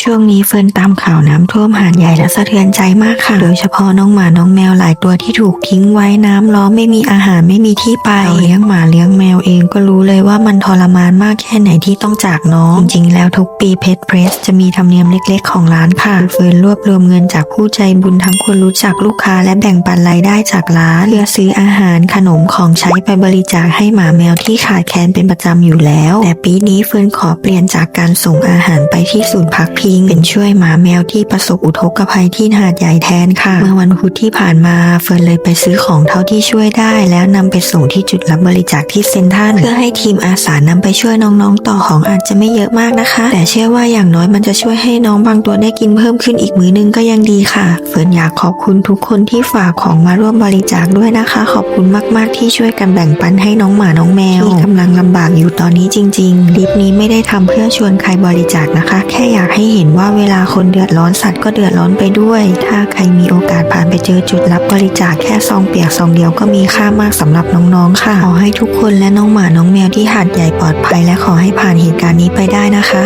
ช่วงนี้เฟิร์นตามข่าวน้ำท่วมหาดใหญ่และสะเทือนใจมากค่ะ โดยเฉพาะน้องหมาน้องแมวหลายตัวที่ถูกทิ้งไว้น้ำล้อมไม่มีอาหารไม่มีที่ไปเราเลี้ยงหมาเลี้ยงแมว องก็รู้เลยว่ามันทรมานมากแค่ไหนที่ต้องจากน้อง จริงๆแล้วทุกปีเพ t เพรสจะมีธรรมเนียมเล็กๆของร้านค่ะเฟิร์นรวบรวมเงินจากผู้ใจบุญทั้งคนรู้จักลูกค้าและแบ่งปันรายได้จากร้านเพื่อซื้ออาหารขนมของใช้ไปบริจาคให้หมาแมวที่ขาดแคลนเป็นประจำอยู่แล้ว แต่ปีนี้เฟิร์นขอเปลี่ยนจากการส่งอาหารไปที่ศูนย์พักพิงเป็นช่วยหมาแมวที่ประสบอุทกภัยที่หาดใหญ่แทนค่ะ เมื่อวันพุธที่ผ่านมาเฟิร์นเลยไปซื้อของเท่าที่ช่วยได้ แล้วนำไปส่งที่จุดรับบริจาคที่เซ็นทรัลเพื่อให้ทีมอาสานำไปช่วยน้องๆ ต่อของอาจจะไม่เยอะมากนะคะ แต่เชื่อว่าอย่างน้อยมันจะช่วยให้น้องบางตัวได้กินเพิ่มขึ้นอีกมื้อนึงก็ยังดีค่ะ เฟิร์นอยากขอบคุณทุกคนที่ฝากของมาร่วมบริจาคด้วยนะคะ ขอบคุณมากๆที่ช่วยกันแบ่งปันให้น้องหมาน้องแมวที่กำลังลำบากอยู่ตอนนี้จริงๆคลิปนี้ไม่ได้ทำเพื่อชวนใครบริจาคนะคะ แค่อยากให้เห็นว่าเวลาคนเดือดร้อนสัตว์ก็เดือดร้อนไปด้วย ถ้าใครมีโอกาสผ่านไปเจอจุดรับบริจาคแค่ซองเปียกซองเดียวก็มีค่ามากสำหรับน้องๆค่ะขอให้ทุกคนและน้ององหมาน้องแมวที่หาดใหญ่ปลอดภัยและขอให้ผ่านเหตุการณ์นี้ไปได้นะคะ